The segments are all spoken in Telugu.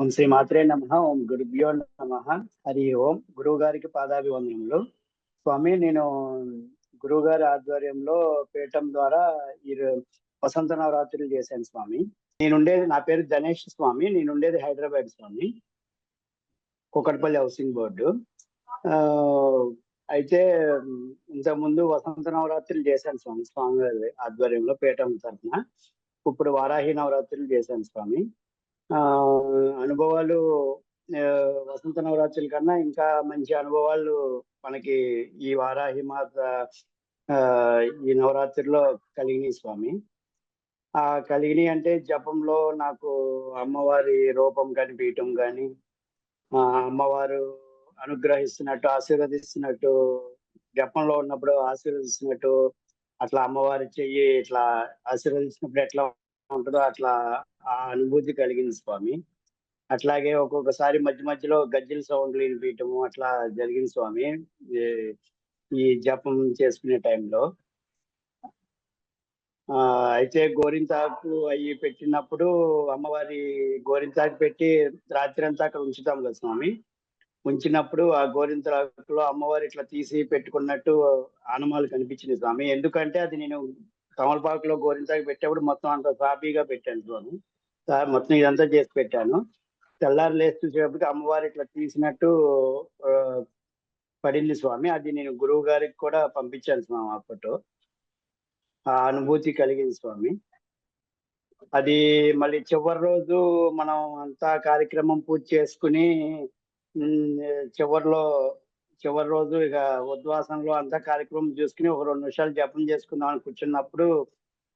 ఓం శ్రీ మాత్రే నమ. ఓం గురుభ్యో నమ. హరి ఓం. గురువు గారికి పాదాభివందనములు. స్వామి నేను గురువు గారి ఆధ్వర్యంలో పీఠం ద్వారా ఈ వసంత నవరాత్రులు చేశాను స్వామి. నేను ఉండేది నా పేరు గణేష్ స్వామి నేను ఉండేది హైదరాబాద్ స్వామి. Kukatpally housing board. ఆ, అయితే ఇంతకుముందు వసంత నవరాత్రులు చేశాను స్వామి స్వామి గారి ఆధ్వర్యంలో పీఠం తరఫున ఇప్పుడు వారాహి నవరాత్రులు చేశాను స్వామి. ఆ అనుభవాలు వసంత నవరాత్రుల కన్నా ఇంకా మంచి అనుభవాలు మనకి ఈ వారాహిమాత ఆ, ఈ నవరాత్రిలో కలిగినాయి స్వామి. ఆ కలిగినాయి అంటే జపంలో నాకు అమ్మవారి రూపం కనిపించటం కానీ ఆ అమ్మవారు అనుగ్రహిస్తున్నట్టు ఆశీర్వదిస్తున్నట్టు జపంలో ఉన్నప్పుడు ఆశీర్వదిస్తున్నట్టు అట్లా అమ్మవారి చెయ్యి ఇట్లా ఆశీర్వదించినప్పుడు ఎట్లా ఉంటుందో అట్లా ఆ అనుభూతి కలిగింది స్వామి. అట్లాగే ఒక్కొక్కసారి మధ్య మధ్యలో గజ్జల సౌండ్లు వినిపించటము అట్లా జరిగింది స్వామి. ఈ- జపం చేసుకునే టైంలో. ఆ అయితే గోరింతాకు అవి పెట్టినప్పుడు అమ్మవారి గోరింతాకు పెట్టి రాత్రి అంతా అక్కడ ఉంచుతాం కదా స్వామి. ఉంచినప్పుడు ఆ గోరింతాకులో అమ్మవారు ఇట్లా తీసి పెట్టుకున్నట్టు ఆనమాలు కనిపించింది స్వామి. ఎందుకంటే అది నేను తమలపాకులో గోరింతాకు పెట్టేప్పుడు మొత్తం అంత సాఫీగా పెట్టాను స్వామి. మొత్తం ఇదంతా చేసి పెట్టాను. తెల్లారి లేచి చూసేటప్పటికి అమ్మవారు ఇట్లా తీసినట్టు పడింది స్వామి. అది నేను గురువు గారికి కూడా పంపించాను స్వామి అప్పట్లో. ఆ అనుభూతి కలిగింది స్వామి. అది మళ్ళీ చివరి రోజు మనం అంతా కార్యక్రమం పూర్తి చేసుకుని చివరిలో చివరి రోజు ఇక ఉద్వాసంలో అంతా కార్యక్రమం చూసుకుని ఒక రెండు నిమిషాలు జపం చేసుకుందాం అని కూర్చున్నప్పుడు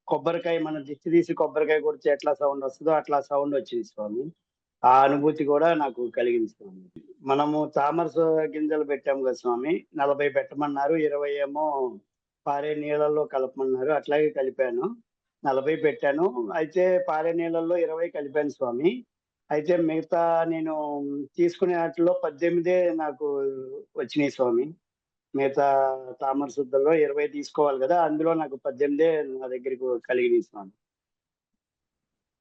కొబ్బరికాయ మన దిష్టి తీసి కొబ్బరికాయ కొడితే ఎట్లా సౌండ్ వస్తుందో అట్లా సౌండ్ వచ్చింది స్వామి. ఆ అనుభూతి కూడా నాకు కలిగింది స్వామి. మనము తామరస గింజలు పెట్టాము కదా స్వామి నలభై పెట్టమన్నారు ఇరవై ఏమో పారే నీళ్ళల్లో కలపమన్నారు అట్లాగే కలిపాను. నలభై పెట్టాను. అయితే పారే నీళ్ళల్లో ఇరవై కలిపాను స్వామి. అయితే మిగతా నేను తీసుకునే వాటిలో పద్దెనిమిదే నాకు వచ్చినాయి స్వామి. మిగతా తామర శుద్ధల్లో ఇరవై తీసుకోవాలి కదా అందులో నాకు పద్దెనిమిదే నా దగ్గరికి కలిగినాయి స్వామి.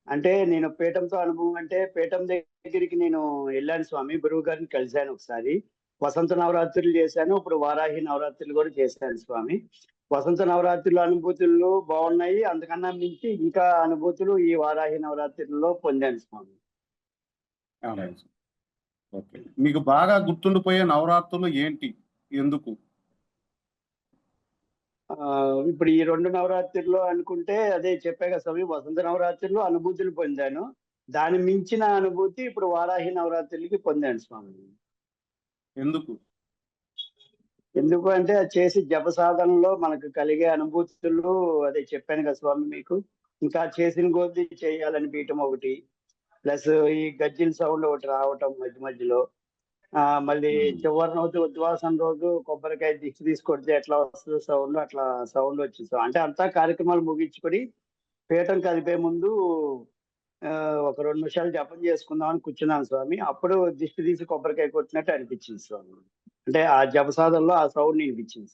అంటే నేను పీఠంతో అనుభవం అంటే పీఠం దగ్గరికి నేను వెళ్ళాను స్వామి. గురువు గారిని కలిశాను ఒకసారి. వసంత నవరాత్రులు చేశాను. ఇప్పుడు వారాహి నవరాత్రులు కూడా చేశాను స్వామి. వసంత నవరాత్రుల అనుభూతులు బాగున్నాయి. అందుకన్నా మించి ఇంకా అనుభూతులు ఈ వారాహి నవరాత్రుల్లో పొందాను స్వామి. ఓకే. మీకు బాగా గుర్తుండిపోయే నవరాత్రులు ఏంటి? ఎందుకు? ఇప్పుడు ఈ రెండు నవరాత్రుల్లో అనుకుంటే అదే చెప్పే కదా స్వామి వసంత నవరాత్రుల్లో అనుభూతులు పొందాను. దాని మించిన అనుభూతి ఇప్పుడు వారాహి నవరాత్రులకి పొందాను స్వామి. ఎందుకు? ఎందుకు అంటే అది చేసి జప సాధనలో మనకు కలిగే అనుభూతులు అదే చెప్పాను కదా స్వామి మీకు. ఇంకా చేసిన కొద్దీ చేయాలనిపించటం ఒకటి ప్లస్ ఈ గజ్జిల సౌండ్ ఒకటి రావటం మధ్య మధ్యలో. మళ్ళీ. చివరి రోజు ఉద్వాసం రోజు కొబ్బరికాయ దిష్టి తీసుకొడితే ఎట్లా వస్తుందో సౌండ్ అట్లా సౌండ్ వచ్చింది. అంటే అంతా కార్యక్రమాలు ముగించుకొని పీఠం కలిపే ముందు ఆ, ఒక రెండు నిమిషాలు జపం చేసుకుందాం అని కూర్చున్నాను స్వామి. అప్పుడు దిష్టి తీసి కొబ్బరికాయ కొట్టినట్టు అనిపించింది స్వామి. అంటే ఆ జపసాధనలో ఆ సౌండ్ వినిపించింది.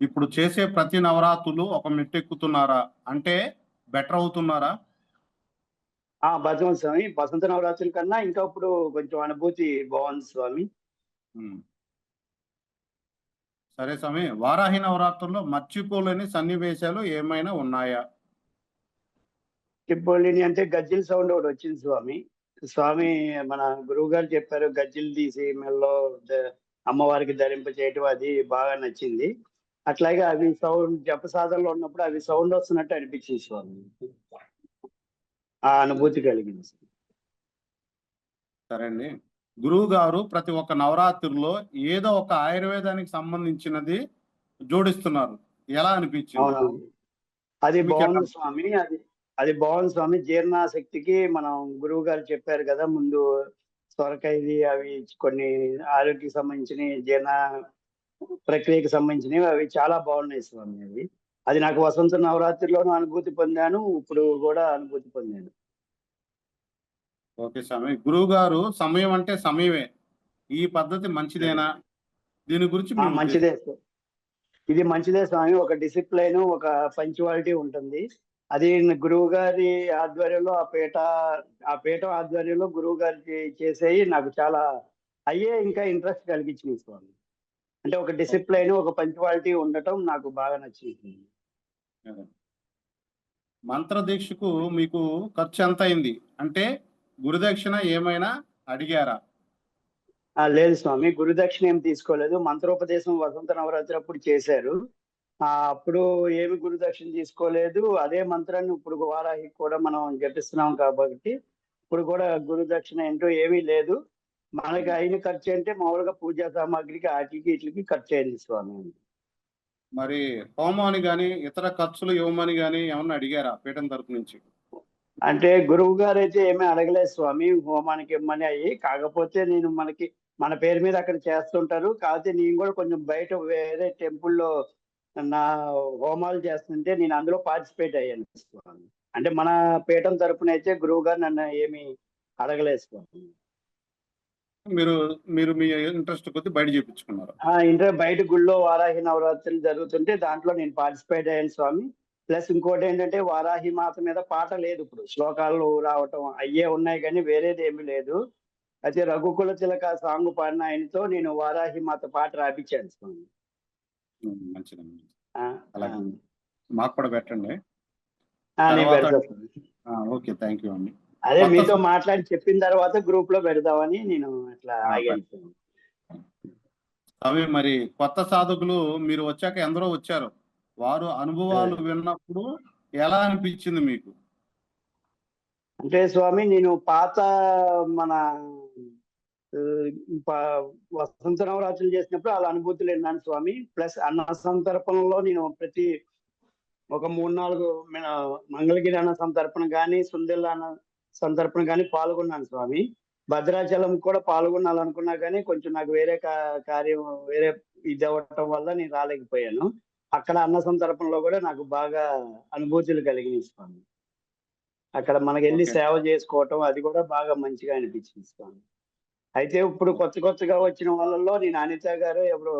ఇప్పుడు చేసే ప్రతి నవరాత్రులు ఒక మెట్టెక్కుతున్నారా అంటే బెటర్ అవుతున్నారా? ఆ భద్రం స్వామి. వసంత నవరాత్రుల కన్నా ఇంకా ఇప్పుడు కొంచెం అనుభూతి బాగుంది స్వామి. సరే స్వామి. వారాహి నవరాత్రుల్లో మర్చిపోలేని సన్నివేశాలు ఏమైనా ఉన్నాయా? టిప్పోలిని అంటే గజ్జిల సౌండ్ ఒకటి వచ్చింది స్వామి. స్వామి మన గురువు గారు చెప్పారు గజ్జిలు తీసి మెల్లో అమ్మవారికి ధరింప చేయటం అది బాగా నచ్చింది. అట్లాగే అవి సౌండ్ జప సాధనలో ఉన్నప్పుడు అవి సౌండ్ వస్తున్నట్టు అనిపించింది స్వామి. ఆ అనుభూతి కలిగింది. సరే అండి. గురువు గారు ప్రతి ఒక్క నవరాత్రిలో ఏదో ఒక ఆయుర్వేదానికి సంబంధించినది జోడిస్తున్నారు. ఎలా అనిపించింది? అది బాగుంది స్వామి. అది అది బాగుంది స్వామి. జీర్ణశక్తికి మనం గురువు గారు చెప్పారు కదా ముందు సొరకాయది అవి కొన్ని ఆరోగ్యకి సంబంధించిన జీర్ణ ప్రక్రియకి సంబంధించినవి అవి చాలా బాగున్నాయి స్వామి అవి. అది నాకు వసంత నవరాత్రిలోనూ అనుభూతి పొందాను ఇప్పుడు కూడా అనుభూతి పొందాను. ఓకే స్వామి. గురువు గారు సమయం అంటే సమయమే. ఈ పద్ధతి మంచిదేనా? దీని గురించి మంచిదే. ఇది మంచిదే స్వామి. ఒక డిసిప్లైన్ ఒక పంచువాలిటీ ఉంటుంది. అది గురువు గారి ఆధ్వర్యంలో ఆ పీఠ ఆ పీఠం ఆధ్వర్యంలో గురువు గారు చేసేవి నాకు చాలా అయ్యే ఇంకా ఇంట్రెస్ట్ కలిగించినాయి స్వామి. అంటే ఒక డిసిప్లైన్ ఒక పంచువాలిటీ ఉండటం నాకు బాగా నచ్చింది. మంత్ర దీక్షకు మీకు ఖర్చు ఎంత అయింది? అంటే గురుదక్షిణ ఏమైనా అడిగారా? ఆ, లేదు స్వామి గురుదక్షిణ ఏం తీసుకోలేదు. మంత్రోపదేశం వసంత నవరాత్రి అప్పుడు చేశారు. అప్పుడు ఏమి గురుదక్షిణ తీసుకోలేదు. అదే మంత్రాన్ని ఇప్పుడు వారాహి కూడా మనం జపిస్తున్నాం కాబట్టి ఇప్పుడు కూడా గురుదక్షిణ ఏంటో ఏమీ లేదు. మనకి అయిన ఖర్చు అంటే మామూలుగా పూజా సామాగ్రికి వాటికి వీటికి ఖర్చు అయింది స్వామి. మరి హోమాన్ని గాని ఇతర ఖర్చులు ఇవ్వమని గాని ఏమన్నా అడిగారా పీఠం తరపు నుంచి? అంటే గురువు గారు అయితే ఏమీ అడగలేదు స్వామి హోమానికి ఇమ్మని అయ్యి కాకపోతే నేను మనకి మన పేరు మీద అక్కడ చేస్తుంటారు కాకపోతే నేను కూడా కొంచెం బయట వేరే టెంపుల్లో నా హోమాలు చేస్తుంటే నేను అందులో పార్టిసిపేట్ అయ్యాను స్వామి. అంటే మన పీఠం తరపున అయితే గురువు గారు నన్ను ఏమి అడగలేదు స్వామి. మీరు మీరు మీ ఇంట్రెస్ట్ కొద్ది బయట చేపించుకున్నారు. ఆ ఇంటర్ బయట గుళ్ళో వారాహి నవరాత్రులు జరుగుతుంటే దాంట్లో నేను పార్టిసిపేట్ అయ్యాను స్వామి. ప్లస్ ఇంకోటి ఏంటంటే వారాహి మాత మీద పాట లేదు ఇప్పుడు. శ్లోకాలు రావటం అయ్యే ఉన్నాయి కానీ వేరేది ఏమీ లేదు. అయితే రఘుకుల తిలక సాంగ్ పాడిన ఆయనతో నేను వారాహి మాత పాట రాపించాను స్వామి. మంచిదండి అలాగే. మాకు కూడా పెట్టండి. ఓకే థ్యాంక్ యూ అండి. అదే మీతో మాట్లాడి చెప్పిన తర్వాత గ్రూప్లో పెడదామని నేను అట్లా ఆగాను. అవి మరి కొత్త సాధకులు మీరు వచ్చాక ఎందరో వచ్చారు. వారు అనుభవాలు విన్నప్పుడు ఎలా అనిపించింది మీకు? అంటే స్వామి నేను పాత మన వసంత నవరాత్రులు చేసినప్పుడు అలా అనుభూతులు విన్నాను స్వామి. ప్లస్ అన్న సంతర్పణలో నేను ప్రతి ఒక మూడు నాలుగు మంగళగిరి అన్న సంతర్పణ కానీ సుందెల్ల అన్న సంతర్పణ కానీ పాల్గొన్నాను స్వామి. భద్రాచలం కూడా పాల్గొనాలనుకున్నా కానీ కొంచెం నాకు వేరే కార్యం వేరే ఇది అవ్వటం వల్ల నేను రాలేకపోయాను. అక్కడ అన్న సంతర్పణలో కూడా నాకు బాగా అనుభూతులు కలిగినాయి స్వామి. అక్కడ మనకి వెళ్ళి. సేవ చేసుకోవటం అది కూడా బాగా మంచిగా అనిపించింది స్వామి. అయితే ఇప్పుడు కొత్త కొత్తగా వచ్చిన వాళ్ళలో నేను అనిత గారు ఎవరు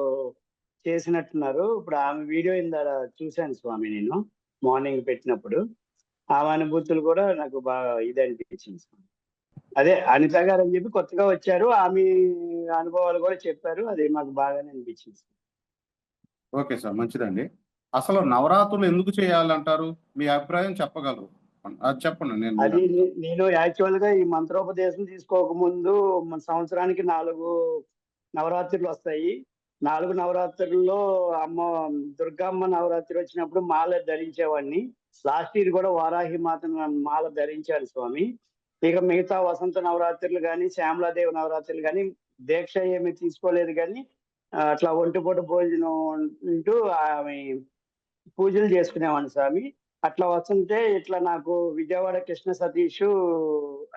చేసినట్టున్నారు. ఇప్పుడు ఆమె వీడియో ఇందా చూశాను స్వామి నేను మార్నింగ్ పెట్టినప్పుడు. ఆమె అనుభూతులు కూడా నాకు బాగా ఇది అనిపించింది అదే అనిత గారు అని చెప్పి కొత్తగా వచ్చారు. ఆమె అనుభవాలు కూడా చెప్పారు. అది మాకు బాగానే అనిపించింది. ఓకే సార్ మంచిదండి. అసలు నవరాత్రులు ఎందుకు చేయాలంటారు? మీ అభిప్రాయం చెప్పగలరు. అది చెప్పండి నేను అది నేను యాక్చువల్గా ఈ మంత్రోపదేశం తీసుకోక ముందు మన సంవత్సరానికి నాలుగు నవరాత్రులు వస్తాయి. నాలుగు నవరాత్రుల్లో అమ్మ దుర్గమ్మ నవరాత్రి వచ్చినప్పుడు మాల ధరించేవాడిని. లాస్ట్ ఇయర్ కూడా వారాహి మాత మాల ధరించారు స్వామి. ఇక మిగతా వసంత నవరాత్రులు కానీ శ్యామలాదేవి నవరాత్రులు కానీ దీక్ష ఏమి తీసుకోలేదు కానీ అట్లా ఒంటిపూట భోజనం ఉంటూ ఆమె పూజలు చేసుకునేవాడిని స్వామి. అట్లా వస్తుంటే ఇట్లా నాకు విజయవాడ కృష్ణ సతీష్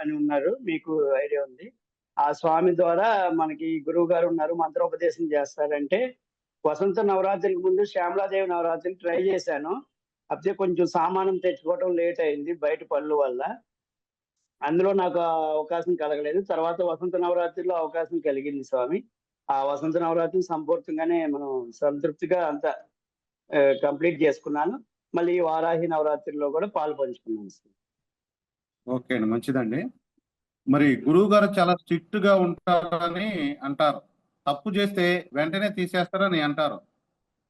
అని ఉన్నారు. మీకు ఐడియా ఉంది. ఆ స్వామి ద్వారా మనకి గురువు గారు ఉన్నారు మంత్రోపదేశం చేస్తారంటే వసంత నవరాత్రికి ముందు శ్యామలాదేవి నవరాత్రికి ట్రై చేశాను. అప్పుడే కొంచెం సామానం తెచ్చుకోవడం లేట్ అయింది బయట పనుల వల్ల. అందులో నాకు అవకాశం కలగలేదు. తర్వాత వసంత నవరాత్రిలో అవకాశం కలిగింది స్వామి. ఆ వసంత నవరాత్రి సంపూర్తిగానే మనం సంతృప్తిగా అంతా కంప్లీట్ చేసుకున్నాను. మళ్ళీ వారాహి నవరాత్రిలో కూడా పాలు పంచుకున్నాను ఓకే అండి మంచిదండి. మరి గురువు గారు చాలా స్ట్రిక్ట్గా ఉంటారని అంటారు. తప్పు చేస్తే వెంటనే తీసేస్తారని అంటారు.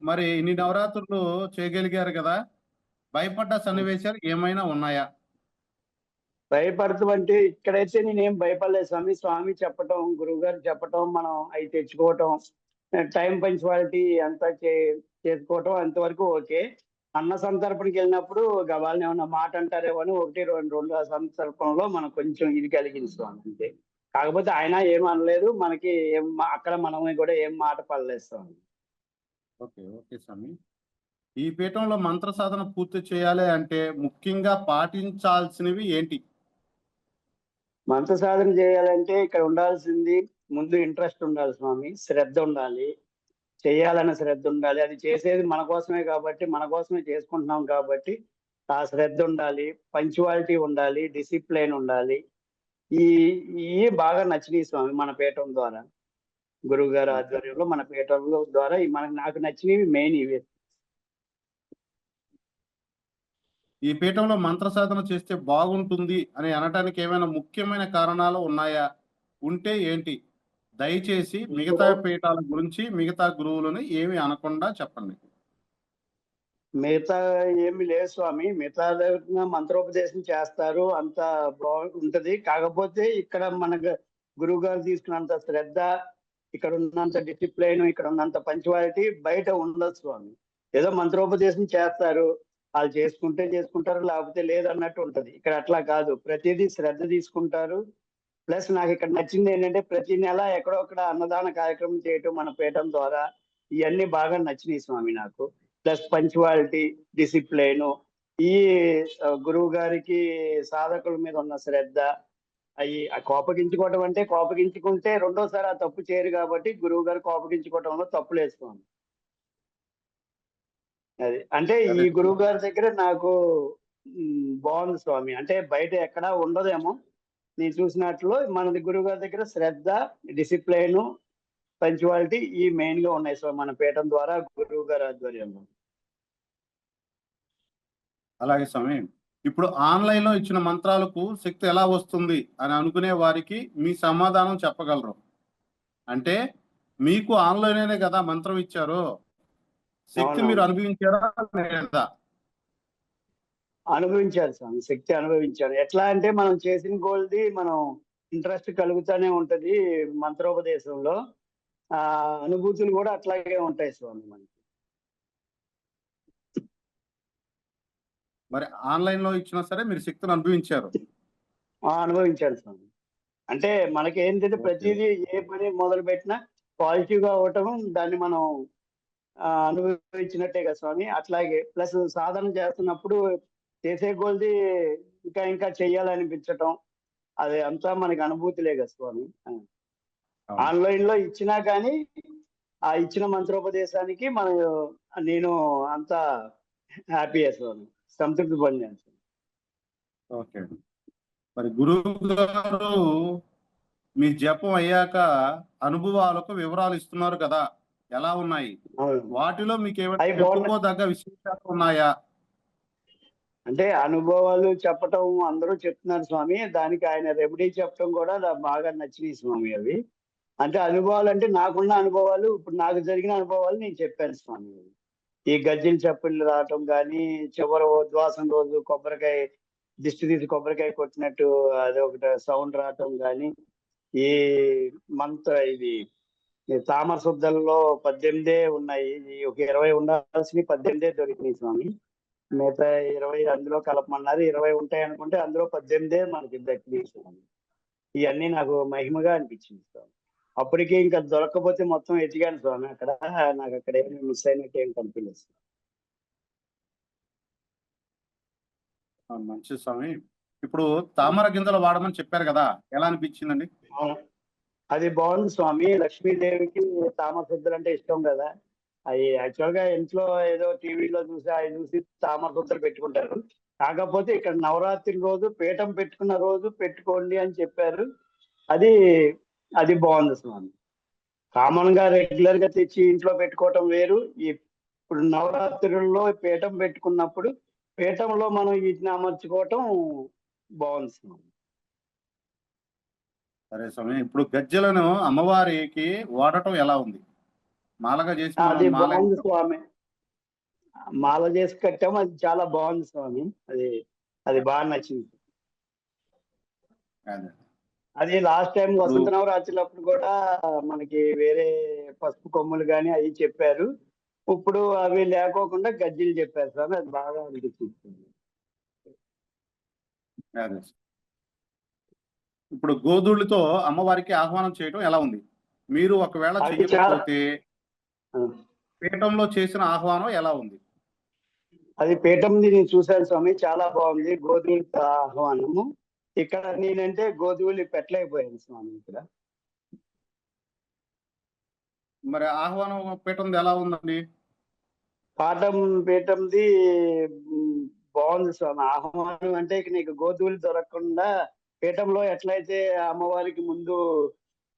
మరి ఇన్ని నవరాత్రులు చేయగలిగారు కదా భయపడ్డ సన్నివేశాలు ఏమైనా ఉన్నాయా? భయపడతాం అంటే ఇక్కడైతే నేనేం భయపడలేదు స్వామి. స్వామి చెప్పటం గురువు గారు చెప్పటం మనం అవి తెచ్చుకోవటం టైం పంచువాలిటీ అంతా చే చేసుకోవటం అంతవరకు ఓకే. అన్న సంతర్పణకి వెళ్ళినప్పుడు వాళ్ళని ఏమన్నా మాట అంటారేమో అని ఒకటి రెండు రెండు ఆ సంతర్పణలో మనకు కొంచెం ఇది స్వామి అంతే. కాకపోతే ఆయన ఏం అనలేదు మనకి ఏం అక్కడ మనం కూడా ఏం మాట పడలేదు స్వామి. ఓకే ఓకే స్వామి. ఈ పీఠంలో మంత్ర సాధన పూర్తి చేయాలి అంటే ముఖ్యంగా పాటించాల్సినవి ఏంటి? మంత్ర సాధన చేయాలంటే ఇక్కడ ఉండాల్సింది ముందు ఇంట్రెస్ట్ ఉండాలి స్వామి శ్రద్ధ ఉండాలి. చేయాలన్న శ్రద్ధ ఉండాలి. అది చేసేది మన కోసమే కాబట్టి మన కోసమే చేసుకుంటున్నాం కాబట్టి ఆ శ్రద్ధ ఉండాలి పంచువాలిటీ ఉండాలి డిసిప్లైన్ ఉండాలి. ఈ ఈ బాగా నచ్చినాయి స్వామి మన పీఠం ద్వారా. గురువు గారి ఆధ్వర్యంలో మన పీఠంలో ద్వారా మనకు నాకు నచ్చినవి మెయిన్ ఇవే. ఈ పీఠంలో మంత్ర సాధన చేస్తే బాగుంటుంది అని అనటానికి ఏమైనా ముఖ్యమైన కారణాలు ఉన్నాయా? ఉంటే ఏంటి? దయచేసి మిగతా పీఠాల గురించి మిగతా గురువులను ఏమి అనకుండా చెప్పండి. మిగతా ఏమి లేదు స్వామి. మిగతా దగ్గర మంత్రోపదేశం చేస్తారు. అంత బాగుంటది. కాకపోతే ఇక్కడ మనకు గురువు గారు తీసుకున్నంత శ్రద్ధ ఇక్కడ ఉన్నంత డిసిప్లైన్ ఇక్కడ ఉన్నంత పంచువాలిటీ బయట ఉండదు స్వామి. ఏదో మంత్రోపదేశం చేస్తారు. వాళ్ళు చేసుకుంటే చేసుకుంటారు లేకపోతే లేదన్నట్టు ఉంటది. ఇక్కడ అట్లా కాదు. ప్రతిదీ శ్రద్ధ తీసుకుంటారు. ప్లస్ నాకు ఇక్కడ నచ్చింది ఏంటంటే ప్రతి నెల ఎక్కడో అక్కడ అన్నదాన కార్యక్రమం చేయటం మన పీఠం ద్వారా ఇవన్నీ బాగా నచ్చినాయి స్వామి నాకు. ప్లస్ పంచువాలిటీ డిసిప్లైన్ ఈ గురువు గారికి సాధకుల మీద ఉన్న శ్రద్ధ అవి కోపగించుకోవటం అంటే కోపగించుకుంటే రెండోసారి ఆ తప్పు చేయరు కాబట్టి గురువు గారు కోపగించుకోవటంలో తప్పు స్వామి. అది అంటే ఈ. గురువు గారి దగ్గర నాకు బాగుంది స్వామి. అంటే బయట ఎక్కడా ఉండదేమో నేను చూసినట్లు మన గురువు గారి దగ్గర శ్రద్ధ డిసిప్లైన్ పంచువాలిటీ ఈ మెయిన్గా ఉన్నాయి. స్వామి మన పీఠం ద్వారా గురువు గారి ఆధ్వర్యంలో. అలాగే స్వామి ఇప్పుడు ఆన్లైన్లో ఇచ్చిన మంత్రాలకు శక్తి ఎలా వస్తుంది అని అనుకునే వారికి మీ సమాధానం చెప్పగలరు. అంటే మీకు ఆన్లైన్ కదా మంత్రం ఇచ్చారు. శక్తి. మీరు అనుభవించారా లేదా? అనుభవించారు స్వామి శక్తి అనుభవించారు ఎట్లా అంటే మనం చేసిన గోల్ది మనం ఇంట్రెస్ట్ కలుగుతూనే ఉంటది మంత్రోపదేశంలో. ఆ అనుభూతులు కూడా అట్లాగే ఉంటాయి స్వామి మనకి. మరి ఆన్లైన్లో ఇచ్చినా సరే మీరు శక్తిని అనుభవించారు. ఆ, అనుభవించారు స్వామి. అంటే మనకి ఏంటంటే. ప్రతిదీ ఏ పని మొదలు పెట్టినా పాజిటివ్గా అవటం దాన్ని మనం అనుభవించినట్టే కదా స్వామి. అట్లాగే ప్లస్ సాధన చేస్తున్నప్పుడు చేసే కొలది ఇంకా ఇంకా చెయ్యాలనిపించటం అది అంతా మనకి అనుభూతిలే కదా స్వామి. ఆన్లైన్లో ఇచ్చినా కానీ ఆ ఇచ్చిన మంత్రోపదేశానికి మనం నేను అంత హ్యాపీ స్వామి. సంతృప్తి పొందాను. ఓకే. మరి గురువు గారు మీ జపం అయ్యాక అనుభవాలకు వివరాలు ఇస్తున్నారు కదా. ఎలా ఉన్నాయి? వాటిలో మీకు ఏమైనా. చెప్పుకోదగ్గ విశేషాలు ఉన్నాయా? అంటే అనుభవాలు చెప్పటం అందరూ చెప్తున్నారు స్వామి. దానికి ఆయన రెమెడీ చెప్పడం కూడా నాకు బాగా నచ్చినాయి స్వామి అవి. అంటే అనుభవాలు అంటే నాకున్న అనుభవాలు ఇప్పుడు నాకు జరిగిన అనుభవాలు నేను చెప్పాను స్వామి ఈ గజ్జిల చెప్పులు రావటం కానీ చివరి ఉద్వాసం రోజు కొబ్బరికాయ దిష్టి తీసి కొబ్బరికాయ కొట్టినట్టు అది ఒకటి సౌండ్ రావటం కానీ ఈ మంత్ ఇది తామర శుద్ధల్లో పద్దెనిమిదే ఉన్నాయి. ఒక ఇరవై ఉండాల్సినవి పద్దెనిమిదే దొరికినాయి స్వామి. మిగతా ఇరవై అందులో కలపమన్నారు. ఇరవై ఉంటాయి అనుకుంటే అందులో పద్దెనిమిదే మనకి స్వామి ఇవన్నీ నాకు మహిమగా అనిపించింది స్వామి. అప్పటికి ఇంకా దొరకకపోతే మొత్తం ఎతికాను స్వామి. అక్కడ నాకు అక్కడ ఏమి మిస్ అయినట్టు ఏం కనిపించలేదు మంచిది స్వామి. ఇప్పుడు తామర గింజలు వాడమని చెప్పారు కదా ఎలా అనిపించిందండి. అది బాగుంది స్వామి. లక్ష్మీదేవికి తామర శుద్ధులు అంటే ఇష్టం కదా. అవి యాక్చువల్గా ఇంట్లో ఏదో టీవీలో చూసి అవి చూసి తామర శుద్ధులు పెట్టుకుంటారు. కాకపోతే ఇక్కడ నవరాత్రి రోజు పీఠం పెట్టుకున్న రోజు పెట్టుకోండి అని చెప్పారు. అది అది బాగుంది స్వామి. కామన్గా రెగ్యులర్గా తెచ్చి ఇంట్లో పెట్టుకోవటం వేరు. ఇప్పుడు నవరాత్రుల్లో పీఠం పెట్టుకున్నప్పుడు పీఠంలో మనం వీటిని అమర్చుకోవటం బాగుంది స్వామి. సరే స్వామి ఇప్పుడు గజ్జలను అమ్మవారికి వాడటం ఎలా ఉంది? మాలగా చేసి మనం అది మాల బాగుంది స్వామి మాల చేసి కట్టాము అది చాలా బాగుంది స్వామి అది అది బాగా నచ్చింది అదే. లాస్ట్ టైం వసంత నవరాత్రులు అప్పుడు కూడా మనకి వేరే పసుపు కొమ్ములు కానీ అవి చెప్పారు ఇప్పుడు అవి లేకోకుండా గజ్జలు చెప్పారు స్వామి అది బాగా అనిపించింది అదే. ఇప్పుడు గోధుళ్ళతో అమ్మవారికి ఆహ్వానం చేయడం ఎలా ఉంది మీరు ఒకవేళ చేయకపోతే. పీఠంలో చేసిన ఆహ్వానం ఎలా ఉంది? అది పీఠంది నేను చూశాను స్వామి చాలా బాగుంది గోధుమల ఆహ్వానము. ఇక్కడ నేనంటే గోధుమలు పెట్టలేకపోయాను స్వామి ఇక్కడ. మరి ఆహ్వానం పీఠం ఎలా ఉందండి? పాఠం పీఠంది బాగుంది స్వామి. ఆహ్వానం అంటే ఇక నీకు గోధువులు దొరకకుండా పీఠంలో ఎట్లయితే అమ్మవారికి ముందు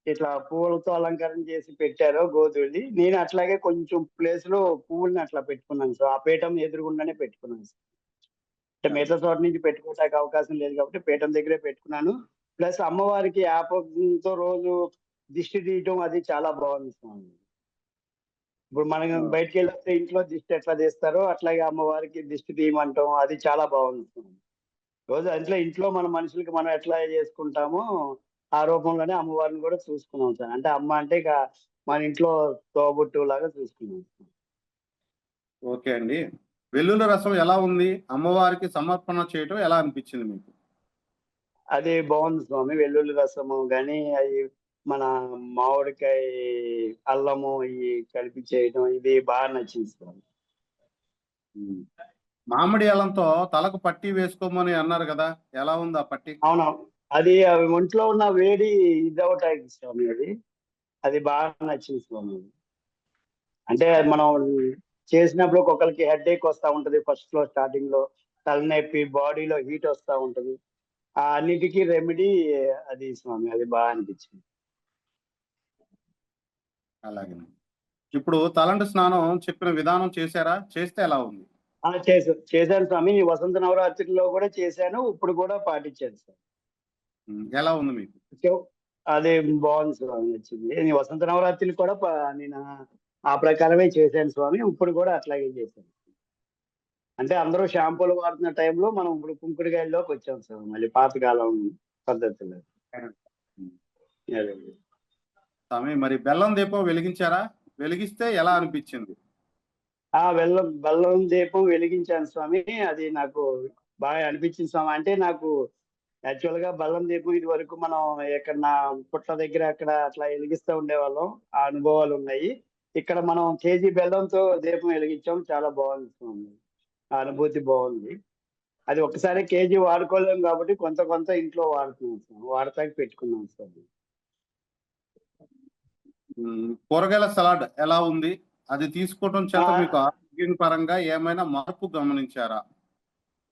ఇట్లా పువ్వులతో అలంకరణ చేసి పెట్టారో గోధువుల్ని నేను అట్లాగే కొంచెం ప్లేస్లో పువ్వుల్ని అట్లా పెట్టుకున్నాను సార్. ఆ పీఠం ఎదురుగుండానే పెట్టుకున్నాను సార్. అంటే మిగతా చోట నుంచి పెట్టుకోవడానికి అవకాశం లేదు కాబట్టి పీఠం దగ్గరే పెట్టుకున్నాను. ప్లస్ అమ్మవారికి యాపంతో రోజు దిష్టి తీయటం అది చాలా బాగుంది స్వామి ఇప్పుడు మనం. బయటికి వెళ్ళొస్తే ఇంట్లో దిష్టి ఎట్లా తీస్తారో అట్లాగే అమ్మవారికి దిష్టి తీయమంటాం. అది చాలా బాగుంది. రోజు అట్లా ఇంట్లో మన మనుషులకి మనం ఎట్లా చేసుకుంటామో ఆ రూపంలోనే అమ్మవారిని కూడా చూసుకున్నాం సార్. అంటే అమ్మ అంటే ఇక మన ఇంట్లో తోబుట్టు లాగా చూసుకున్నాం. ఓకే అండి. వెల్లుల్లి రసం ఎలా ఉంది? అమ్మవారికి సమర్పణ చేయటం ఎలా అనిపించింది మీకు? అది బాగుంది స్వామి. వెల్లుల్లి రసము కానీ అవి మన మామిడికాయ అల్లము ఇవి కలిపి చేయడం ఇది బాగా నచ్చింది స్వామి. మామిడి అల్లంతో తలకు పట్టి వేసుకోమని అన్నారు కదా. ఎలా ఉంది ఆ పట్టి? అవును అది అవి ఒంట్లో ఉన్న వేడి ఇదవటానికి స్వామి అది. అది బాగా నచ్చింది స్వామి అంటే మనం చేసినప్పుడు ఒక్కొక్కరికి హెడ్ ఏక్ వస్తూ ఉంటది. ఫస్ట్లో స్టార్టింగ్లో తలనొప్పి బాడీలో హీట్ వస్తూ ఉంటది. ఆ అన్నిటికీ రెమెడీ అది స్వామి అది బాగా అనిపించింది. అలాగే ఇప్పుడు తలంటు స్నానం చెప్పిన విధానం చేశారా? చేస్తే ఎలా ఉంది? చేశాను చేశాను స్వామి. వసంత నవరాత్రిలో కూడా చేశాను. ఇప్పుడు కూడా పాటించాను సార్. ఎలా ఉంది మీకు? అదే బాగుంది స్వామి నచ్చింది. వసంత నవరాత్రులు కూడా నేను ఆ ప్రకారమే చేశాను స్వామి. ఇప్పుడు కూడా అట్లాగే చేశాను. అంటే అందరూ షాంపూలు వాడుతున్న టైంలో మనం ఇప్పుడు కుంకుడుకాయల్లోకి వచ్చాం సార్ మళ్ళీ పాతకాలం పద్ధతిలో. స్వామి మరి బెల్లం దీపం వెలిగించారా? వెలిగిస్తే ఎలా అనిపించింది? ఆ బెల్లం బెల్లం దీపం వెలిగించాను స్వామి. అది నాకు బాగా అనిపించింది స్వామి. అంటే నాకు యాక్చువల్గా బెల్లం దీపం ఇది వరకు మనం ఎక్కడ నా పుట్ల దగ్గర అక్కడ అట్లా వెలిగిస్తూ ఉండేవాళ్ళం. ఆ అనుభవాలు ఉన్నాయి. ఇక్కడ మనం కేజీ బెల్లంతో దీపం వెలిగించాం. చాలా బాగుంది. ఆ అనుభూతి బాగుంది. అది ఒకసారి కేజీ వాడుకోలేం కాబట్టి కొంత కొంత ఇంట్లో వాడుతున్నాం వాడతాకి పెట్టుకున్నాం ఉమ్, కూరగాయల సలాడ్ ఎలా ఉంది? అది తీసుకోవడం చేత. మీకు ఆరోగ్యం పరంగా ఏమైనా మార్పు గమనించారా?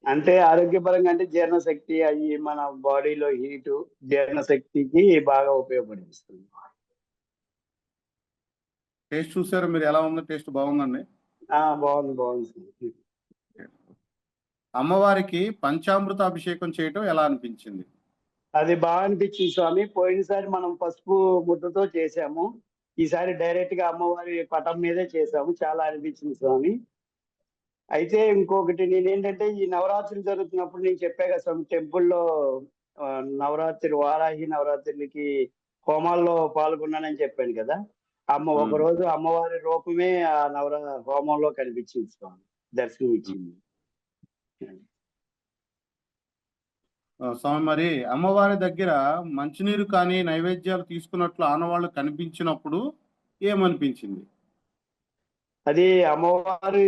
అంటే ఆరోగ్యపరంగా అంటే జీర్ణశక్తి అవి మన బాడీలో హీటు జీర్ణశక్తికి బాగా ఉపయోగపడిస్తుంది టేస్ట్ చూసారు మీరు ఎలా ఉందో? టేస్ట్ బాగుందండి. ఆ బాగుంది బాగుంది అమ్మవారికి పంచామృత అభిషేకం చేయటం ఎలా అనిపించింది? అది బాగా అనిపించింది స్వామి. పోయినసారి మనం పసుపు ముద్దతో చేసాము. ఈసారి డైరెక్ట్గా అమ్మవారి పటం మీదే చేసాము. చాలా అనిపించింది స్వామి. అయితే ఇంకొకటి నేను ఏంటంటే ఈ నవరాత్రులు జరుగుతున్నప్పుడు నేను చెప్పా కదా స్వామి టెంపుల్లో నవరాత్రి వారాహి నవరాత్రులకి హోమాల్లో పాల్గొన్నానని చెప్పాను కదా. అమ్మ మ్మ్. ఒక రోజు అమ్మవారి రూపమే ఆ నవరా హోమంలో కనిపించింది స్వామి దర్శనం ఇచ్చింది స్వామి మరి అమ్మవారి దగ్గర మంచినీరు కానీ నైవేద్యాలు తీసుకున్నట్లు ఆనవాళ్ళు కనిపించినప్పుడు ఏమనిపించింది? అది అమ్మవారి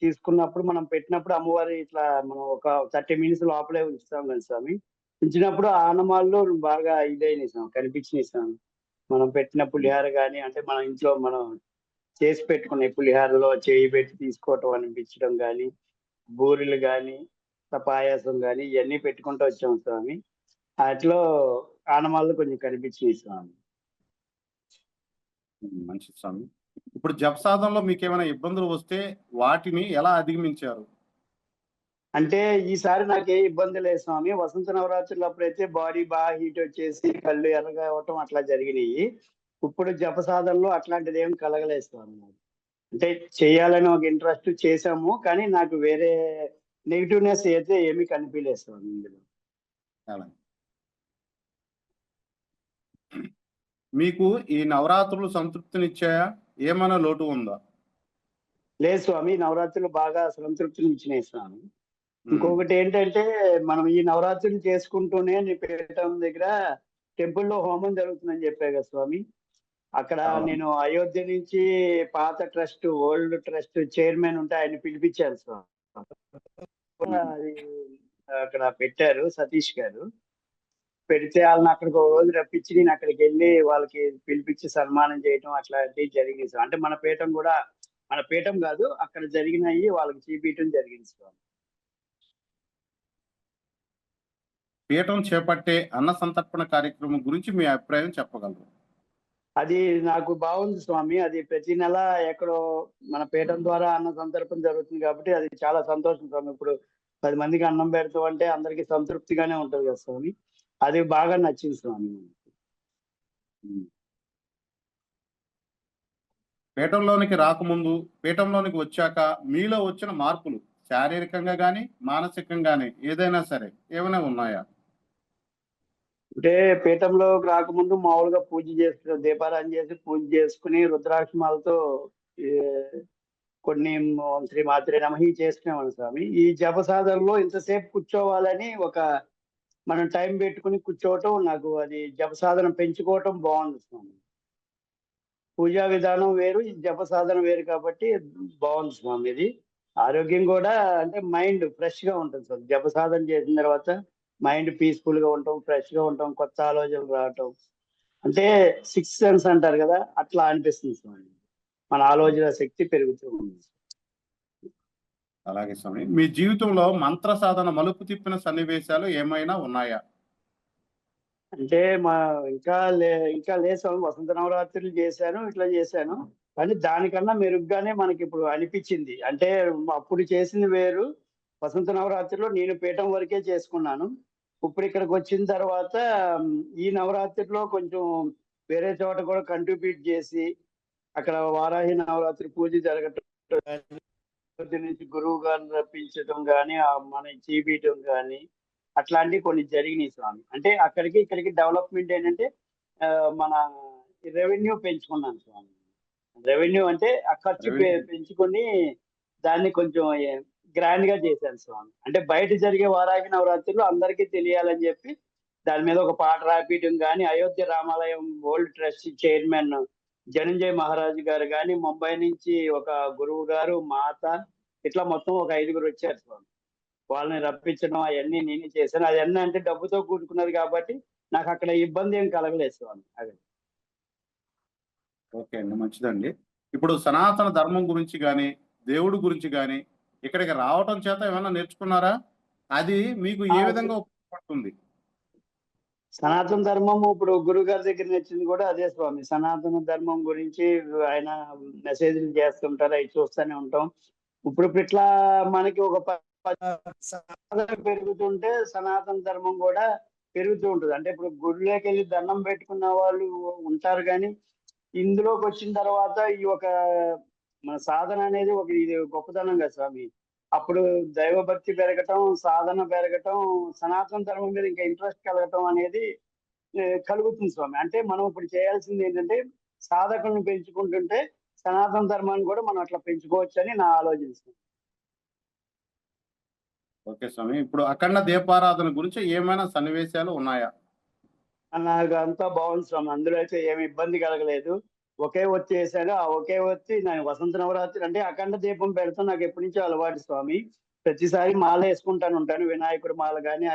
తీసుకున్నప్పుడు మనం పెట్టినప్పుడు అమ్మవారి ఇట్లా మనం ఒక థర్టీ మినిట్స్ లోపలే ఉంచుతాం కదా స్వామి. ఉంచినప్పుడు ఆనమాల్లో బాగా ఇదైనాయి స్వామి కనిపించినాయి స్వామి. మనం పెట్టిన పులిహార కానీ అంటే మన ఇంట్లో మనం చేసి పెట్టుకునే పులిహారలో చేయి పెట్టి తీసుకోవటం అనిపించడం కానీ బూరెలు కానీ పాయాసం కానీ ఇవన్నీ పెట్టుకుంటూ వచ్చాం స్వామి. వాటిలో ఆనమాల్లో కొంచెం కనిపించినాయి స్వామి. మంచి మంచిది స్వామి. ఇప్పుడు జపసాధనలో మీకు ఏమైనా ఇబ్బందులు వస్తే వాటిని ఎలా అధిగమించారు? అంటే ఈసారి నాకు ఏ ఇబ్బంది లేదు స్వామి. వసంత నవరాత్రులు అప్పుడైతే బాడీ బాగా హీట్ వచ్చేసి కళ్ళు ఎర్రగా అవ్వటం అట్లా జరిగినాయి. ఇప్పుడు జప సాధనలో అట్లాంటిది ఏం కలగలేదు స్వామి నాకు. అంటే చేయాలని ఒక ఇంట్రెస్ట్ చేశాము కానీ నాకు వేరే నెగిటివ్నెస్ అయితే ఏమీ కనిపించలేదు స్వామి ఇందులో. అలా. మీకు ఈ నవరాత్రులు సంతృప్తినిచ్చాయా? ఏమైనా లోటు ఉందా? లేదు స్వామి నవరాత్రులు బాగా సంతృప్తిని ఇచ్చినాయి స్వామి. ఇంకొకటి ఏంటంటే మనం ఈ నవరాత్రులు చేసుకుంటూనే నీ పీఠం దగ్గర టెంపుల్లో హోమం జరుగుతుందని చెప్పా కదా స్వామి. అక్కడ. నేను అయోధ్య నుంచి పాత ట్రస్ట్ ఓల్డ్ ట్రస్ట్ చైర్మన్ ఉంటే ఆయన పిలిపించారు స్వామి. అది అక్కడ పెట్టారు సతీష్ గారు. పెడితే వాళ్ళని అక్కడికి ఒక రోజు రప్పించి నేను అక్కడికి వెళ్ళి వాళ్ళకి పిలిపించి సన్మానం చేయటం అట్లాంటివి జరిగింది. అంటే మన పీఠం కూడా మన పీఠం కాదు అక్కడ జరిగినవి వాళ్ళకి చూపించడం జరిగింది పీఠం చేపట్టే అన్న సంతర్పణ కార్యక్రమం గురించి మీ అభిప్రాయం చెప్పగలరు? అది నాకు బాగుంది స్వామి. అది ప్రతి నెల ఎక్కడో మన పీఠం ద్వారా అన్న సంతర్పణ జరుగుతుంది కాబట్టి అది చాలా సంతోషం స్వామి. ఇప్పుడు పది మందికి అన్నం పెడతాం అంటే అందరికి సంతృప్తిగానే ఉంటది కదా స్వామి. అది బాగా నచ్చింది స్వామి పీఠంలోనికి రాకముందు పీఠంలోనికి వచ్చాక మీలో వచ్చిన మార్పులు శారీరకంగా గాని మానసికంగా గాని ఏదైనా సరే ఏమైనా ఉన్నాయా? అంటే పీఠంలో రాకముందు మామూలుగా పూజ చేసుకుని దీపారాయణ చేసి పూజ చేసుకుని రుద్రాక్షమాలతో కొన్ని శ్రీ మాత్రే నమహి చేసుకునేవాడు స్వామి. ఈ జప సాధనలో ఇంతసేపు కూర్చోవాలని ఒక మనం టైం పెట్టుకుని కూర్చోవటం నాకు అది జప సాధన పెంచుకోవటం బాగుంది స్వామి. పూజా విధానం వేరు జప సాధన వేరు కాబట్టి బాగుంది స్వామి ఇది. ఆరోగ్యం కూడా అంటే మైండ్ ఫ్రెష్గా ఉంటుంది సార్ జప సాధన చేసిన తర్వాత మైండ్ పీస్ఫుల్గా ఉంటాం ఫ్రెష్గా ఉంటాం కొత్త ఆలోచనలు రావటం. అంటే సిక్స్ సెన్స్ అంటారు కదా అట్లా అనిపిస్తుంది స్వామి. మన ఆలోచన శక్తి పెరుగుతూ ఉంది అలాగే స్వామి. మీ జీవితంలో మంత్ర సాధన మలుపు తిప్పిన సన్నివేశాలు ఏమైనా ఉన్నాయా? అంటే మా ఇంకా లే ఇంకా లేదు స్వామి. వసంత నవరాత్రులు చేశాను ఇట్లా చేశాను. కానీ దానికన్నా మెరుగ్గానే మనకి ఇప్పుడు అనిపించింది. అంటే అప్పుడు చేసింది వేరు. వసంత నవరాత్రిలో నేను పీఠం వరకే చేసుకున్నాను. ఇప్పుడు ఇక్కడికి వచ్చిన తర్వాత ఈ నవరాత్రిలో కొంచెం వేరే చోట కూడా కంట్రిబ్యూట్ చేసి అక్కడ వారాహి నవరాత్రి పూజ జరగటం పొద్దు నుంచి గురువు గారిని రప్పించడం కానీ మన చీబీయటం కానీ అట్లాంటివి కొన్ని జరిగినాయి స్వామి. అంటే అక్కడికి ఇక్కడికి డెవలప్మెంట్ ఏంటంటే మన రెవెన్యూ పెంచుకున్నాను స్వామి. రెవెన్యూ అంటే ఆ ఖర్చు. పెంచుకొని దాన్ని కొంచెం గ్రాండ్గా చేశాను స్వామి. అంటే బయట జరిగే వారాగి నవరాత్రులు అందరికీ తెలియాలని చెప్పి దాని మీద ఒక పాట రాపించడం కానీ అయోధ్య రామాలయం ఓల్డ్ ట్రస్ట్ చైర్మన్ జనంజయ్ మహారాజు గారు కానీ ముంబై నుంచి ఒక గురువు గారు మాత ఇట్లా మొత్తం ఒక ఐదుగురు వచ్చారు స్వామి. వాళ్ళని రప్పించడం అవన్నీ నేనే చేశాను. అవన్నీ అంటే డబ్బుతో కూడుకున్నది కాబట్టి నాకు అక్కడ ఇబ్బంది ఏం కలగలేదు స్వామి. అది. ఓకే అండి మంచిదండి. ఇప్పుడు సనాతన ధర్మం గురించి కానీ దేవుడి గురించి కానీ ఇక్కడికి రావటం చేత ఏమైనా నేర్చుకున్నారా? అది మీకు ఏ విధంగా ఉపయోగపడుతుంది? సనాతన ధర్మం ఇప్పుడు గురువు గారి దగ్గర నచ్చింది కూడా అదే స్వామి. సనాతన ధర్మం గురించి ఆయన మెసేజ్లు చేస్తుంటారు అవి చూస్తూనే ఉంటాం. ఇప్పుడు ఇట్లా మనకి ఒక పెరుగుతుంటే సనాతన ధర్మం కూడా పెరుగుతూ ఉంటుంది. అంటే ఇప్పుడు గుడిలోకి వెళ్ళి దండం పెట్టుకున్న వాళ్ళు ఉంటారు కానీ ఇందులోకి వచ్చిన తర్వాత ఈ ఒక మన సాధన అనేది ఒక ఇది గొప్పతనం కదా స్వామి. అప్పుడు దైవభక్తి పెరగటం సాధన పెరగటం సనాతన ధర్మం మీద ఇంకా ఇంట్రెస్ట్ కలగటం అనేది కలుగుతుంది స్వామి. అంటే మనం ఇప్పుడు చేయాల్సింది ఏంటంటే సాధకులను పెంచుకుంటుంటే సనాతన ధర్మాన్ని కూడా మనం అట్లా పెంచుకోవచ్చు అని నా ఆలోచన. ఓకే స్వామి. ఇప్పుడు అఖండ దీపారాధన గురించి ఏమైనా సన్నివేశాలు ఉన్నాయా? నాకు అంతా బాగుంది స్వామి. అందులో అయితే ఏమి ఇబ్బంది కలగలేదు. ఒకే వచ్చి వేసాడు ఆ ఒకే వచ్చి నేను వసంత నవరాత్రి అంటే అఖండ దీపం పెడతా నాకు ఎప్పటి నుంచో అలవాటు స్వామి. ప్రతిసారి మాల వేసుకుంటాను ఉంటాను. వినాయకుడు మాల కానీ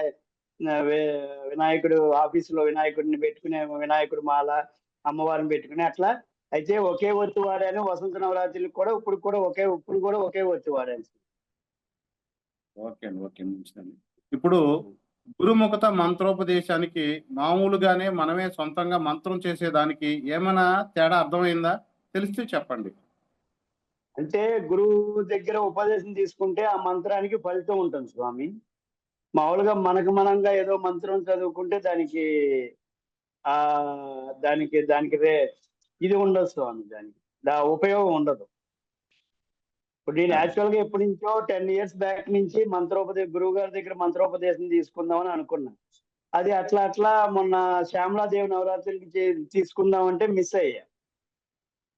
వినాయకుడు ఆఫీసులో వినాయకుడిని పెట్టుకునే వినాయకుడు మాల అమ్మవారిని పెట్టుకుని అట్లా. అయితే ఒకే ఒత్తు వాడాను. వసంత నవరాత్రి కూడా ఇప్పుడు కూడా ఒకే ఇప్పుడు కూడా ఒకే ఒత్తు వాడాను. ఓకే అండి. ఓకే ఇప్పుడు గురుముఖత మంత్రోపదేశానికి మామూలుగానే మనమే సొంతంగా మంత్రం చేసేదానికి ఏమైనా తేడా అర్థమైందా? తెలిస్తే చెప్పండి. అంటే గురువు దగ్గర ఉపదేశం తీసుకుంటే ఆ మంత్రానికి ఫలితం ఉంటుంది స్వామి. మామూలుగా మనకు మనంగా ఏదో మంత్రం చదువుకుంటే దానికి ఆ దానికి దానికి రే ఇది ఉండదు స్వామి దానికి. దా ఉపయోగం ఉండదు. ఇప్పుడు నేను యాక్చువల్గా ఎప్పటి నుంచో టెన్ ఇయర్స్ బ్యాక్ నుంచి మంత్రోపదేశ గురువు గారి దగ్గర మంత్రోపదేశం తీసుకుందామని అనుకున్నాను అది అట్లా అట్లా మొన్న శ్యామలాదేవి నవరాత్రికి తీసుకుందామంటే మిస్ అయ్యా.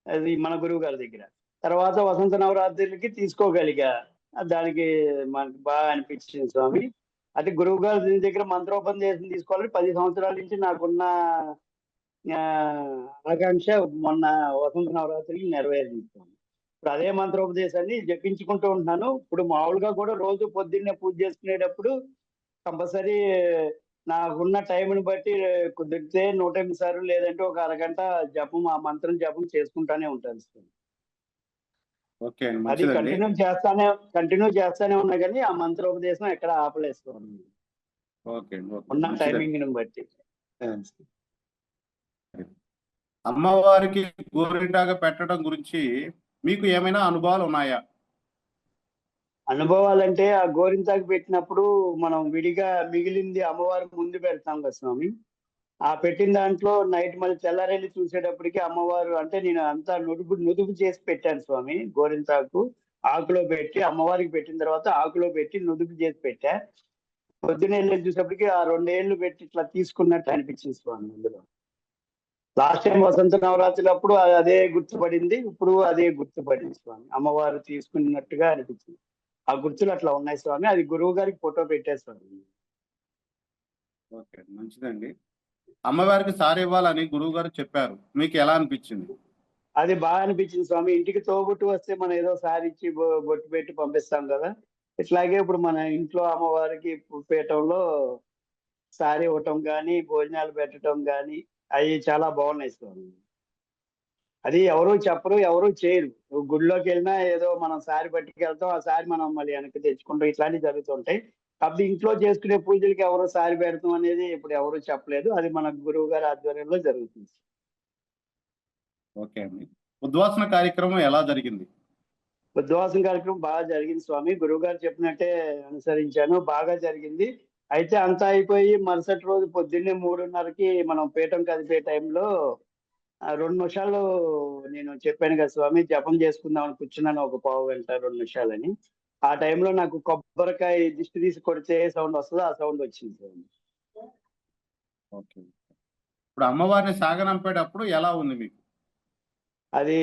అది మన గురువు గారి దగ్గర. తర్వాత వసంత నవరాత్రులకి తీసుకోగలిగా. దానికి మనకి బాగా అనిపించింది స్వామి. అంటే గురువు గారి దగ్గర మంత్రోపదేశం తీసుకోవాలని పది సంవత్సరాల నుంచి నాకున్న ఆకాంక్ష మొన్న వసంత నవరాత్రికి నెరవేరింది. అదే మంత్రోపదేశాన్ని జపించుకుంటూ ఉంటున్నాను. ఇప్పుడు మామూలుగా కూడా రోజు పొద్దున్నే పూజ చేసుకునేటప్పుడు కంపల్సరీ నాకున్న టైంని బట్టి కుదిరితే నూట ఎనిమిది సార్లు లేదంటే ఒక అరగంట జపం ఆ మంత్రం జపం చేసుకుంటానే ఉంటాను అండి అది కంటిన్యూ చేస్తానే కంటిన్యూ చేస్తానే ఉన్నా కానీ ఆ మంత్రోపదేశం ఎక్కడ ఓకే ఉన్న. టైమింగ్ బట్టి. అమ్మవారికి గోరింటాగా పెట్టడం గురించి మీకు ఏమైనా అనుభవాలు ఉన్నాయా? అనుభవాలంటే ఆ గోరింతాకు పెట్టినప్పుడు మనం విడిగా మిగిలింది అమ్మవారి ముందు పెడతాం కదా స్వామి. ఆ పెట్టిన దాంట్లో నైట్ మళ్ళీ తెల్లారెళ్ళి చూసేటప్పటికి అమ్మవారు అంటే నేను అంతా నుదుపు నుదుపు చేసి పెట్టాను స్వామి గోరింతాకు. ఆకులో పెట్టి అమ్మవారికి పెట్టిన తర్వాత ఆకులో పెట్టి నుదుపు చేసి పెట్టా. పొద్దున వెళ్ళి చూసేప్పటికి ఆ రెండేళ్ళు పెట్టి ఇట్లా తీసుకున్నట్టు అనిపించింది స్వామి అందులో. లాస్ట్ టైం వసంత నవరాత్రులు అప్పుడు అదే గుర్తుపడింది. ఇప్పుడు అదే గుర్తుపడింది స్వామి. అమ్మవారు తీసుకున్నట్టుగా అనిపించింది. ఆ గుర్తులు అట్లా ఉన్నాయి స్వామి. అది గురువు గారికి ఫోటో పెట్టారు స్వామి. ఓకే మంచిదండి. అమ్మవారికి సారి ఇవ్వాలని గురువు గారు చెప్పారు. మీకు ఎలా అనిపించింది? అది బాగా అనిపించింది స్వామి. ఇంటికి తోబుట్టు వస్తే మనం ఏదో సారి ఇచ్చి బొట్టు పెట్టి పంపిస్తాం కదా. ఇట్లాగే ఇప్పుడు మన ఇంట్లో అమ్మవారికి పీఠంలో సారీ ఇవ్వటం కానీ భోజనాలు పెట్టడం కానీ అవి చాలా బాగున్నాయి స్వామి అది ఎవరు చెప్పరు ఎవరు చేయరు. నువ్వు గుడిలోకి వెళ్ళినా ఏదో మనం సారి పట్టుకెళ్తాం ఆ సారి మనం మళ్ళీ వెనక్కి తెచ్చుకుంటాం. ఇట్లాంటివి జరుగుతుంటాయి. కాబట్టి ఇంట్లో చేసుకునే పూజలకి ఎవరు సారి పెడతాం అనేది ఇప్పుడు ఎవరు చెప్పలేదు. అది మన గురువు గారి ఆధ్వర్యంలో జరుగుతుంది. ఓకే అండి. ఉద్వాసన కార్యక్రమం ఎలా జరిగింది? ఉద్వాసం కార్యక్రమం బాగా జరిగింది స్వామి. గురువు గారు చెప్పినట్టే అనుసరించాను. బాగా జరిగింది. అయితే అంతా అయిపోయి మరుసటి రోజు పొద్దున్నే మూడున్నరకి మనం పీఠం కదిపే టైంలో రెండు నిమిషాలు నేను చెప్పాను కదా స్వామి జపం చేసుకుందామని కూర్చున్నాను ఒక పావు గంట రెండు నిమిషాలని. ఆ టైంలో నాకు కొబ్బరికాయ దిష్టి తీసి కొడితే ఏ సౌండ్ వస్తుందో ఆ సౌండ్ వచ్చింది స్వామి. ఓకే. ఇప్పుడు అమ్మవారిని సాగనంపేటప్పుడు ఎలా ఉంది మీకు? అది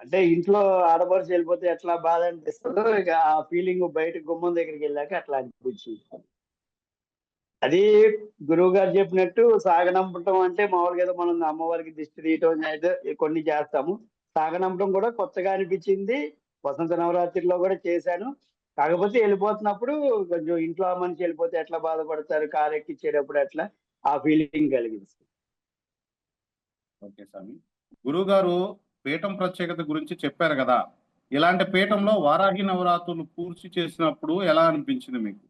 అంటే ఇంట్లో ఆడపడుచు వెళ్ళిపోతే ఎట్లా బాధ అనిపిస్తుందో ఇక ఆ ఫీలింగ్ బయట గుమ్మం దగ్గరికి వెళ్ళాక అట్లా అనిపించింది. అది గురువు గారు చెప్పినట్టు సాగనంపటం అంటే మామూలుగా ఏదో మనం అమ్మవారికి దిష్టి తీయటం కొన్ని చేస్తాము. సాగనంపటం కూడా కొత్తగా అనిపించింది. వసంత నవరాత్రిలో కూడా చేశాను. కాకపోతే వెళ్ళిపోతున్నప్పుడు కొంచెం ఇంట్లో ఆ మనిషి వెళ్ళిపోతే ఎట్లా బాధపడతారు? కారు ఎక్కిచ్చేటప్పుడు ఎట్లా? ఆ ఫీలింగ్ కలిగింది. ఓకే స్వామి. గురువు గారు పీఠం ప్రత్యేకత గురించి చెప్పారు కదా. ఇలాంటి పీఠంలో వారాహి నవరాత్రులు పూర్తి చేసినప్పుడు ఎలా అనిపించింది మీకు?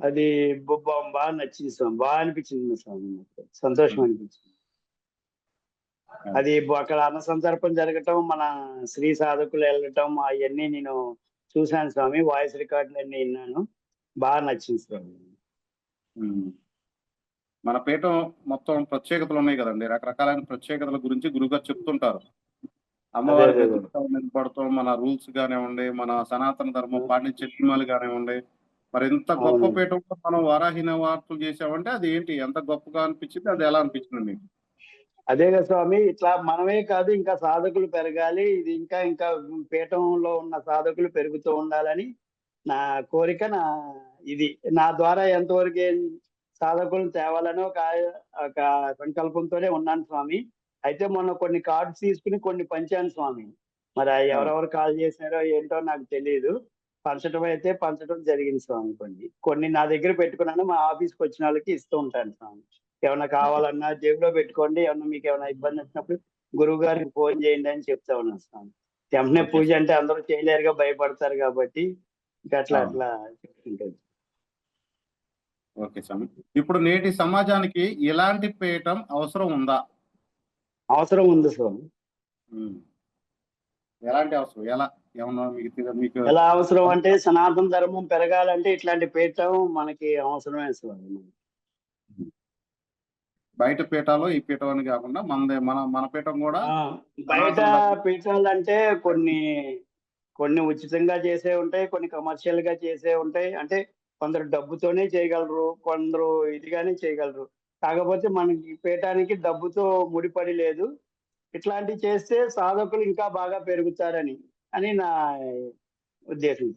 అది బాగా నచ్చింది స్వామి. బాగా అనిపించింది స్వామి. సంతోషం అనిపించింది. అది అక్కడ అన్న సందర్భం జరగటం మన శ్రీ సాధకులు వెళ్ళటం అవన్నీ నేను చూశాను స్వామి. వాయిస్ రికార్డులు అన్ని విన్నాను. బాగా నచ్చింది స్వామి. మన పీఠం మొత్తం ప్రత్యేకతలు ఉన్నాయి కదండి. రకరకాలైన ప్రత్యేకతల గురించి గురుగారు చెప్తుంటారు. ఎదురుగా నిలబడతాం మన రూల్స్ కానివ్వండి మన సనాతన ధర్మం పాటించే నియమాలు కానివ్వండి మరి ఇంత గొప్ప. పీఠంలో మనం వారాహి నవరాత్రులు చేసామంటే అది ఏంటి? ఎంత గొప్పగా అనిపించింది? అది ఎలా అనిపించింది మీకు? అదే కదా స్వామి ఇట్లా మనమే కాదు ఇంకా సాధకులు పెరగాలి. ఇది ఇంకా ఇంకా పీఠంలో ఉన్న సాధకులు పెరుగుతూ ఉండాలని నా కోరిక నా ఇది. నా ద్వారా ఎంతవరకు ఏం సాధకులను తేవాలని ఒక ఒక సంకల్పంతోనే ఉన్నాను స్వామి. అయితే మొన్న కొన్ని కార్డ్స్ తీసుకుని కొన్ని పంచాను స్వామి. మరి ఎవరెవరు కాల్ చేసినారో ఏంటో నాకు తెలియదు పంచడం అయితే పంచడం జరిగింది స్వామి కొన్ని కొన్ని నా దగ్గర పెట్టుకున్నాను మా ఆఫీస్కి వచ్చిన వాళ్ళకి ఇస్తూ ఉంటాను స్వామి. ఏమైనా కావాలన్నా జేబులో పెట్టుకోండి ఏమన్నా మీకు ఏమైనా ఇబ్బంది వచ్చినప్పుడు గురువు గారికి ఫోన్ చేయండి అని చెప్తా ఉన్నాను స్వామి. వెంటనే పూజ అంటే అందరూ చేయలేరుగా భయపడతారు కాబట్టి ఇంకా అట్లా. అట్లా చెప్తుంటాను ఓకే స్వామి. ఇప్పుడు నేటి సమాజానికి ఇలాంటి పీఠం అవసరం ఉందా? అవసరం ఉంది స్వామి. ఎలాంటి అవసరం? ఎలా? ఏమన్నా మీకు మీకు ఎలా అవసరం అంటే సనాతన ధర్మం పెరగాలంటే ఇట్లాంటి పీఠం మనకి అవసరమే స్వామి బయట పీఠాలు ఈ పీఠం అని కాకుండా మనదే మన మన పీఠం కూడా బయట పీఠాలు అంటే కొన్ని కొన్ని ఉచితంగా చేసే ఉంటాయి కొన్ని కమర్షియల్గా చేసే ఉంటాయి. అంటే కొందరు డబ్బుతోనే చేయగలరు కొందరు ఇదిగానే చేయగలరు. కాకపోతే మనకి పీఠానికి డబ్బుతో ముడిపడి లేదు. ఇట్లాంటివి చేస్తే సాధకులు ఇంకా బాగా పెరుగుతారని అని నా ఉద్దేశం.